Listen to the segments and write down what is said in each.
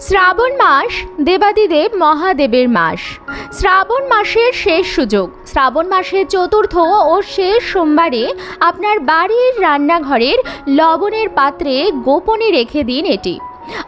শ্রাবণ মাস দেবাদিদেব মহাদেবের মাস। শ্রাবণ মাসের শেষ সুযোগ। শ্রাবণ মাসের চতুর্থ ও শেষ সোমবারে আপনার বাড়ির রান্নাঘরের লবণের পাত্রে গোপনে রেখে দিন এটি।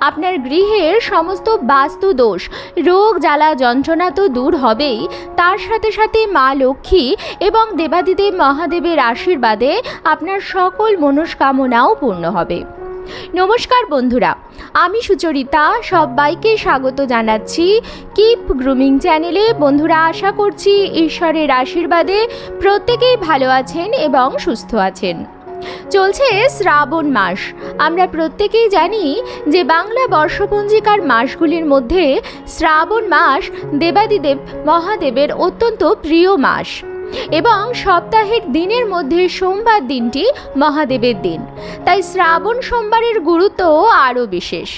আপনার গৃহের সমস্ত বাস্তু দোষ, রোগ, জ্বালা, যন্ত্রণা তো দূর হবেই। তার সাথে সাথে মা লক্ষ্মী এবং দেবাদিদেব মহাদেবের আশীর্বাদে আপনার সকল মনস্কামনাও পূর্ণ হবে। নমস্কার বন্ধুরা, আমি সুচরিতা, সবাইকে স্বাগত জানাচ্ছি কিপ গ্রুমিং চ্যানেলে বন্ধুরা, আশা করছি ঈশ্বরের আশীর্বাদে প্রত্যেকেই ভালো আছেন এবং সুস্থ আছেন। চলছে শ্রাবণ মাস। আমরা প্রত্যেকেই জানি যে বাংলা বর্ষপঞ্জিকার মাসগুলির মধ্যে শ্রাবণ মাস দেবাদিদেব মহাদেবের অত্যন্ত প্রিয় মাস। এবং সপ্তাহের দিনের মধ্যে সোমবার দিনটি মহাদেবের দিন। তাই শ্রাবণ সোমবারের গুরুত্ব আরও বিশেষ।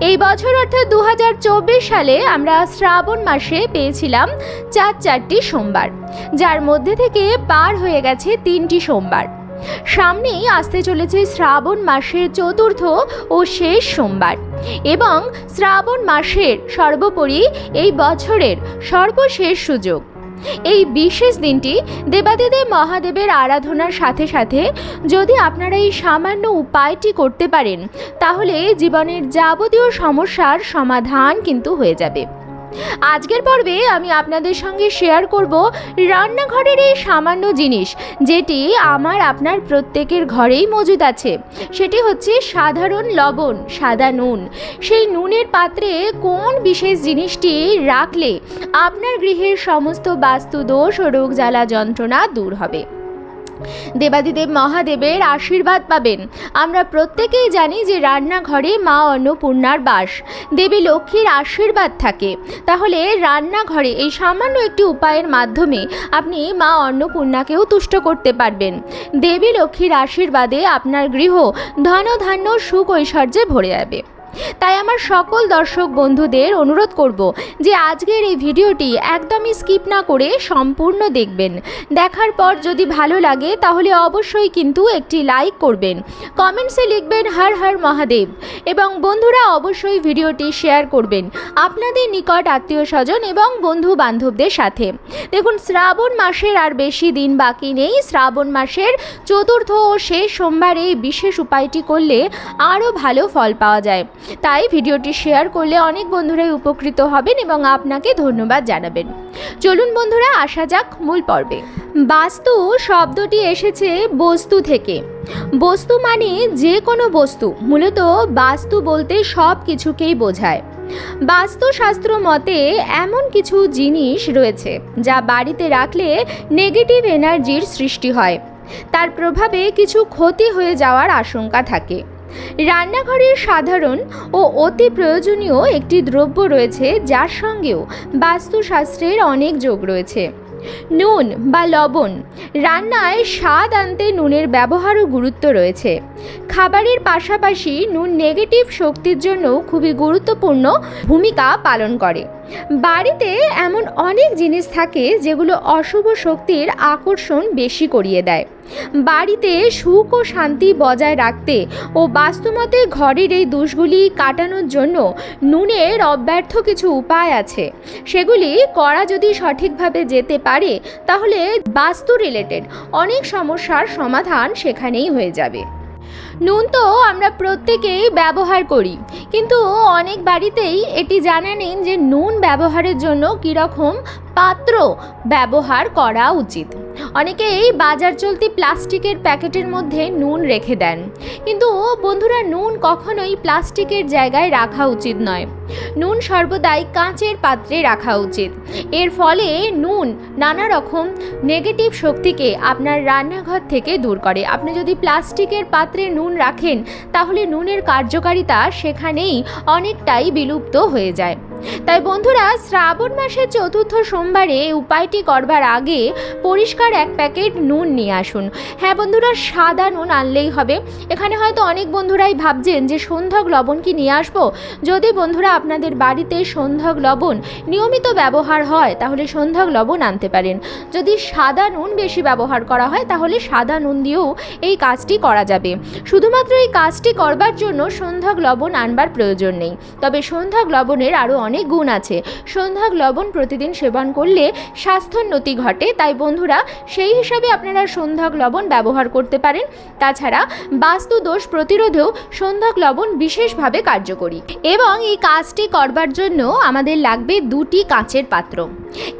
এই বছর অর্থাৎ দু হাজার চব্বিশ সালে আমরা শ্রাবণ মাসে পেয়েছিলাম চার চারটি সোমবার, যার মধ্যে থেকে পার হয়ে গেছে তিনটি সোমবার। সামনেই আসতে চলেছে শ্রাবণ মাসের চতুর্থ ও শেষ সোমবার এবং শ্রাবণ মাসের সর্বোপরি এই বছরের সর্বশেষ সুযোগ। এই বিশেষ দিনটি দেবাদিদেব মহাদেবের আরাধনার সাথে সাথে যদি আপনারা এই সামান্য উপায়টি করতে পারেন, তাহলে জীবনের যাবতীয় সমস্যার সমাধান কিন্তু হয়ে যাবে। আজকের পর্বে আমি আপনাদের সঙ্গে শেয়ার করব রান্নাঘরের এই সামান্য জিনিস, যেটি আমার আপনার প্রত্যেকের ঘরেই মজুদ আছে। সেটি হচ্ছে সাধারণ লবণ, সাদা নুন। সেই নুনের পাত্রে কোন বিশেষ জিনিসটি রাখলে আপনার গৃহের সমস্ত বাস্তু দোষ ও রোগ জ্বালা যন্ত্রণা দূর হবে? দেবাদিদেব মহাদেবের আশীর্বাদ পাবেন। আমরা প্রত্যেকেই জানি যে রান্নাঘরে মা অন্নপূর্ণার বাস। দেবী লক্ষ্মীর আশীর্বাদ থাকে। তাহলে রান্নাঘরে এই সামান্য একটি উপায়ের মাধ্যমে আপনি মা অন্নপূর্ণাকেও তুষ্ট করতে পারবেন। দেবী লক্ষ্মীর আশীর্বাদে আপনার গৃহ ধন ধান্য সুখ ঐশ্বর্যে ভরে যাবে। তাই আমার সকল দর্শক বন্ধুদের অনুরোধ করব যে আজকের এই ভিডিওটি একদমই স্কিপ না করে সম্পূর্ণ দেখবেন। দেখার পর যদি ভালো লাগে তাহলে অবশ্যই কিন্তু একটি লাইক করবেন। কমেন্টসে লিখবেন হর হর মহাদেব এবং বন্ধুরা অবশ্যই ভিডিওটি শেয়ার করবেন আপনাদের নিকট আত্মীয় স্বজন এবং বন্ধু বান্ধবদের সাথে। দেখুন, শ্রাবণ মাসের আর বেশি দিন বাকি নেই। শ্রাবণ মাসের চতুর্থ ও শেষ সোমবার এই বিশেষ উপায়টি করলে আরও ভালো ফল পাওয়া যায়। তাই ভিডিওটি শেয়ার করলে অনেক বন্ধুরাই উপকৃত হবেন এবং আপনাকে ধন্যবাদ জানাবেন। চলুন বন্ধুরা, আসা যাক মূল পর্বে। বাস্তু শব্দটি এসেছে বস্তু থেকে। বস্তু মানে যে কোনো বস্তু, মূলত বাস্তু বলতে সব কিছুকেই বোঝায়। বাস্তুশাস্ত্র মতে এমন কিছু জিনিস রয়েছে যা বাড়িতে রাখলে নেগেটিভ এনার্জির সৃষ্টি হয়। তার প্রভাবে কিছু ক্ষতি হয়ে যাওয়ার আশঙ্কা থাকে। রান্নাঘরের সাধারণ ও অতি প্রয়োজনীয় একটি দ্রব্য রয়েছে, যার সঙ্গেও বাস্তুশাস্ত্রের অনেক যোগ রয়েছে। নুন বা লবণ। রান্নায় স্বাদ আনতে নুনের ব্যবহারও গুরুত্ব রয়েছে। খাবারের পাশাপাশি নুন নেগেটিভ শক্তির জন্য খুবই গুরুত্বপূর্ণ ভূমিকা পালন করে। বাড়িতে এমন অনেক জিনিস থাকে যেগুলো অশুভ শক্তির আকর্ষণ বেশি করিয়ে দেয়। বাড়িতে সুখ ও শান্তি বজায় রাখতে ও বাস্তুমতে ঘরের এই দোষগুলি কাটানোর জন্য নুনের অব্যর্থ কিছু উপায় আছে। সেগুলি করা যদি সঠিকভাবে যেতে পারে, তাহলে বাস্তু রিলেটেড অনেক সমস্যার সমাধান সেখানেই হয়ে যাবে। নুন তো আমরা প্রত্যেকেই ব্যবহার করি, কিন্তু অনেক বাড়িতেই এটি জানা নেই যে নুন ব্যবহারের জন্য কীরকম পাত্র ব্যবহার করা উচিত। অনেকেই বাজার চলতি প্লাস্টিকের প্যাকেটের মধ্যে নুন রেখে দেন। কিন্তু বন্ধুরা, নুন কখনোই প্লাস্টিকের জায়গায় রাখা উচিত নয়। নুন সর্বদাই কাঁচের পাত্রে রাখা উচিত। এর ফলে নুন নানা রকম নেগেটিভ শক্তিকে আপনার রান্নাঘর থেকে দূর করে। আপনি যদি প্লাস্টিকের পাত্রে নুন রাখেন, তাহলে নুনের কার্যকারিতা সেখানেই অনেকটাই বিলুপ্ত হয়ে যায়। তাই বন্ধুরা, শ্রাবণ মাসের চতুর্থ সোমবারে উপায়টি করবার আগে পরিষ্কার এক প্যাকেট নুন নিয়ে আসুন। হ্যাঁ বন্ধুরা, সাদা নুন আনলেই হবে। এখানে হয়তো অনেক বন্ধুরাই ভাবছেন যে সন্ধ্যক লবণ কি নিয়ে আসব? যদি বন্ধুরা আপনাদের বাড়িতে সন্ধ্যক লবণ নিয়মিত ব্যবহার হয়, তাহলে সন্ধ্যক লবণ আনতে পারেন। যদি সাদা নুন বেশি ব্যবহার করা হয়, তাহলে সাদা নুন দিয়েও এই কাজটি করা যাবে। শুধুমাত্র এই কাজটি করবার জন্য সন্ধ্যাক লবণ আনবার প্রয়োজন নেই। তবে সন্ধ্যাক লবণের আরও অনেক গুণ আছে। সন্ধ্যাক লবণ প্রতিদিন সেবন করলে স্বাস্থ্যোন্নতি ঘটে, তাই বন্ধুরা সেই হিসাবে আপনারা সন্ধ্যাক লবণ ব্যবহার করতে পারেন। তাছাড়া বাস্তু দোষ প্রতিরোধেও সন্ধ্যাক লবণ বিশেষভাবে কার্যকরী। এবং এই কাজটি করবার জন্য আমাদের লাগবে দুটি কাঁচের পাত্র।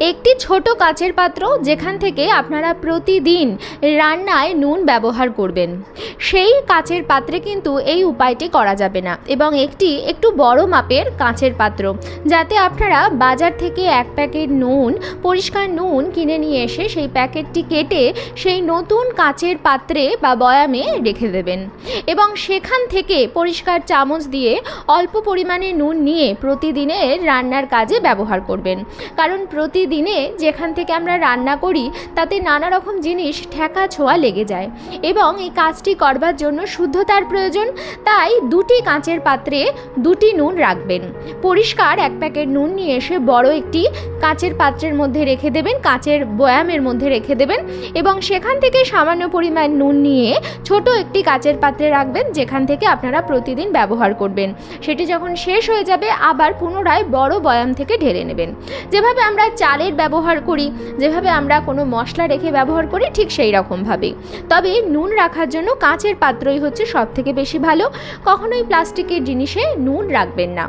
একটি ছোট কাঁচের পাত্র যেখান থেকে আপনারা প্রতিদিন রান্নায় নুন ব্যবহার করবেন। সেই কাঁচের পাত্রে কিন্তু এই উপায়টি করা যাবে না। এবং একটি একটু বড় মাপের কাঁচের পাত্র। যাতে আপনারা বাজার থেকে এক প্যাকেট নুন, পরিষ্কার নুন কিনে নিয়ে এসে সেই প্যাকেটটি কেটে সেই নতুন কাঁচের পাত্রে বা বয়ামে রেখে দেবেন। এবং সেখান থেকে পরিষ্কার চামচ দিয়ে অল্প পরিমাণে নুন নিয়ে প্রতিদিনের রান্নার কাজে ব্যবহার করবেন। কারণ প্রতিদিনে যেখান থেকে আমরা রান্না করি, তাতে নানা রকম জিনিস ঠেকা ছোঁয়া লেগে যায়। এবং এই কাজটি করবার জন্য শুদ্ধতার প্রয়োজন, তাই দুটি কাঁচের পাত্রে দুটি নুন রাখবেন। পরিষ্কার এক প্যাকেট নুন নিয়ে এসে বড় একটি কাঁচের পাত্রের মধ্যে রেখে দেবেন, কাঁচের বয়ামের মধ্যে রেখে দেবেন এবং সেখান থেকে সামান্য পরিমাণ নুন নিয়ে ছোট একটি কাঁচের পাত্রে রাখবেন, যেখান থেকে আপনারা প্রতিদিন ব্যবহার করবেন। সেটি যখন শেষ হয়ে যাবে, আবার পুনরায় বড় বয়াম থেকে ঢেলে নেবেন। যেভাবে আমরা চালের ব্যবহার করি, যেভাবে আমরা কোনো মশলা রেখে ব্যবহার করি, ঠিক সেই রকমভাবেই। তবে নুন রাখার জন্য কাঁচের পাত্রই হচ্ছে সব থেকে বেশি ভালো। কখনোই প্লাস্টিকের জিনিসে নুন রাখবেন না।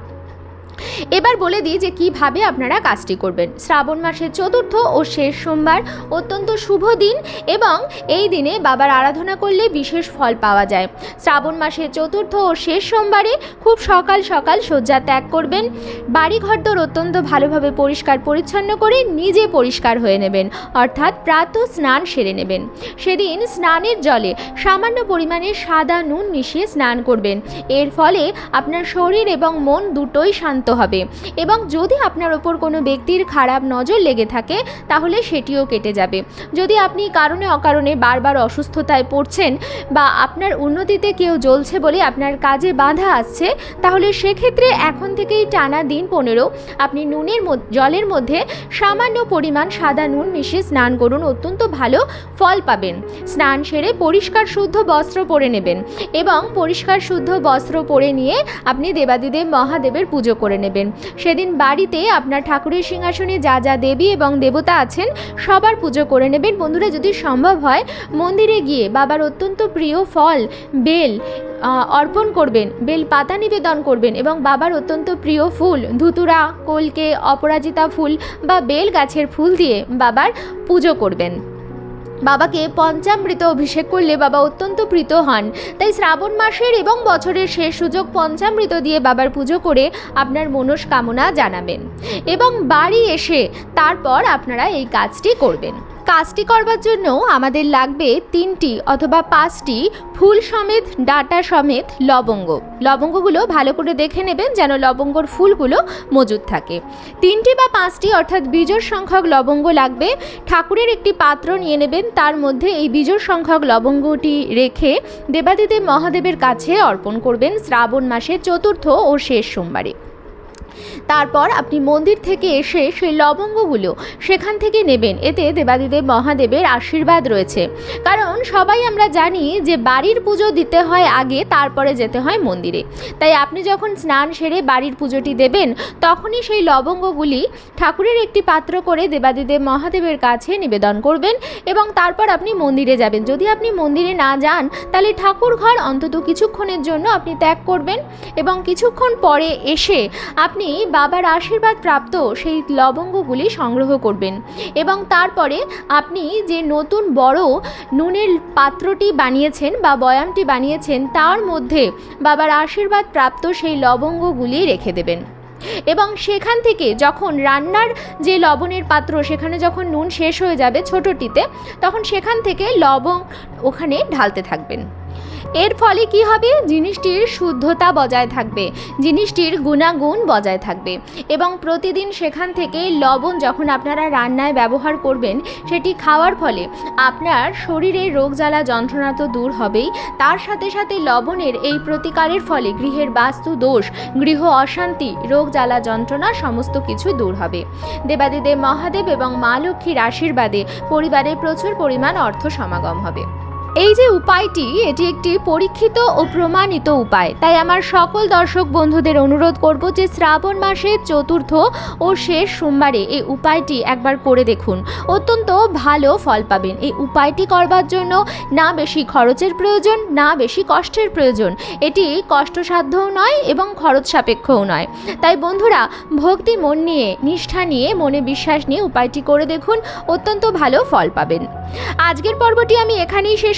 এবার বলে দিই যে কীভাবে আপনারা কাজটি করবেন। শ্রাবণ মাসের চতুর্থ ও শেষ সোমবার অত্যন্ত শুভ দিন এবং এই দিনে বাবার আরাধনা করলে বিশেষ ফল পাওয়া যায়। শ্রাবণ মাসের চতুর্থ ও শেষ সোমবারে খুব সকাল সকাল শয্যা ত্যাগ করবেন। বাড়ি ঘরদোর অত্যন্ত ভালোভাবে পরিষ্কার পরিচ্ছন্ন করে নিজে পরিষ্কার হয়ে নেবেন। অর্থাৎ প্রাত স্নান সেরে নেবেন। সেদিন স্নানের জলে সামান্য পরিমাণে সাদা নুন মিশিয়ে স্নান করবেন। এর ফলে আপনার শরীর এবং মন দুটোই শান্ত হবে। এবং যদি আপনার ওপর কোনো ব্যক্তির খারাপ নজর লেগে থাকে, তাহলে সেটিও কেটে যাবে। যদি আপনি কারণে অকারণে বারবার অসুস্থতায় পড়ছেন বা আপনার উন্নতিতে কেউ জ্বলছে বলে আপনার কাজে বাধা আসছে, তাহলে সেক্ষেত্রে এখন থেকেই টানা দিন পনেরো, আপনি নুনের জলের মধ্যে সামান্য পরিমাণ সাদা নুন মিশিয়ে স্নান করুন, অত্যন্ত ভালো ফল পাবেন। স্নান সেরে পরিষ্কার শুদ্ধ বস্ত্র পরে নেবেন এবং পরিষ্কার শুদ্ধ বস্ত্র পরে নিয়ে আপনি দেবাদিদেব মহাদেবের পুজো করে নেবেন। সেদিন বাড়িতে আপনার ঠাকুরের সিংহাসনে যা যা দেবী এবং দেবতা আছেন সবার পুজো করে নেবেন। বন্ধুরা, যদি সম্ভব হয়, মন্দিরে গিয়ে বাবার অত্যন্ত প্রিয় ফল, বেল অর্পণ করবেন, বেল পাতা নিবেদন করবেন এবং বাবার অত্যন্ত প্রিয় ফুল, ধুতুরা, কলকে, অপরাজিতা ফুল বা বেল গাছের ফুল দিয়ে বাবার পুজো করবেন। বাবাকে পঞ্চামৃত অভিষেক করলে বাবা অত্যন্ত প্রীত হন। তাই শ্রাবণ মাসের এবং বছরের শেষ সুযোগ পঞ্চামৃত দিয়ে বাবার পুজো করে আপনার মনস্কামনা জানাবেন। এবং বাড়ি এসে তারপর আপনারা এই কাজটি করবেন। কাজটি করবার জন্য আমাদের লাগবে তিনটি অথবা পাঁচটি ফুল সমেত, ডাটা সমেত লবঙ্গ। লবঙ্গগুলো ভালো করে দেখে নেবেন যেন লবঙ্গর ফুলগুলো মজুদ থাকে। তিনটি বা পাঁচটি অর্থাৎ বীজোর সংখ্যক লবঙ্গ লাগবে। ঠাকুরের একটি পাত্র নিয়ে নেবেন, তার মধ্যে এই বীজোর সংখ্যক লবঙ্গটি রেখে দেবাদিদেব মহাদেবের কাছে অর্পণ করবেন শ্রাবণ মাসের চতুর্থ ও শেষ সোমবারে। তারপর আপনি মন্দির থেকে এসে সেই লবঙ্গগুলো সেখান থেকে নেবেন। এতে দেবাদিদেব মহাদেবের আশীর্বাদ রয়েছে। কারণ সবাই আমরা জানি যে বাড়ির পুজো দিতে হয় আগে, তারপরে যেতে হয় মন্দিরে। তাই আপনি যখন স্নান সেরে বাড়ির পুজোটি দেবেন, তখনই সেই লবঙ্গগুলি ঠাকুরের একটি পাত্র করে দেবাদিদেব মহাদেবের কাছে নিবেদন করবেন এবং তারপর আপনি মন্দিরে যাবেন। যদি আপনি মন্দিরে না যান, তাহলে ঠাকুর ঘর অন্তত কিছুক্ষণের জন্য আপনি ত্যাগ করবেন এবং কিছুক্ষণ পরে এসে আপনি বাবার আশীর্বাদ প্রাপ্ত সেই লবঙ্গগুলি সংগ্রহ করবেন। এবং তারপরে আপনি যে নতুন বড় নুনের পাত্রটি বানিয়েছেন বা বয়ামটি বানিয়েছেন, তার মধ্যে বাবার আশীর্বাদ প্রাপ্ত সেই লবঙ্গগুলি রেখে দেবেন। এবং সেখান থেকে যখন রান্নার যে লবণের পাত্র, সেখানে যখন নুন শেষ হয়ে যাবে ছোটোটিতে, তখন সেখান থেকে লবণ ওখানে ঢালতে থাকবেন। এর ফলে কি হবে? জিনিসটির শুদ্ধতা বজায় থাকবে, জিনিসটির গুণাগুণ বজায় থাকবে এবং প্রতিদিন সেখান থেকে লবণ যখন আপনারা রান্নায় ব্যবহার করবেন, সেটি খাওয়ার ফলে আপনার শরীরে রোগ জ্বালা যন্ত্রণা তো দূর হবেই। তার সাথে সাথে লবণের এই প্রতিকারের ফলে গৃহের বাস্তু দোষ, গৃহ অশান্তি, রোগ জ্বালা যন্ত্রণা সমস্ত কিছু দূর হবে। দেবাদিদেব মহাদেব এবং মা লক্ষ্মীর আশীর্বাদে পরিবারে প্রচুর পরিমাণ অর্থ সমাগম হবে। এই যে উপায়টি, এটি একটি পরীক্ষিত ও প্রমাণিত উপায়। তাই আমার সকল দর্শক বন্ধুদের অনুরোধ করব যে শ্রাবণ মাসের চতুর্থ ও শেষ সোমবারে এই উপায়টি একবার করে দেখুন। অত্যন্ত ভালো ফল পাবেন। এই উপায়টি করবার জন্য না বেশি খরচের প্রয়োজন, না বেশি কষ্টের প্রয়োজন। এটি কষ্টসাধ্যও নয় এবং খরচ সাপেক্ষও নয়। তাই বন্ধুরা, ভক্তি মন নিয়ে, নিষ্ঠা নিয়ে, মনে বিশ্বাস নিয়ে উপায়টি করে দেখুন। অত্যন্ত ভালো ফল পাবেন। আজকের পর্বটি আমি এখানেই শেষ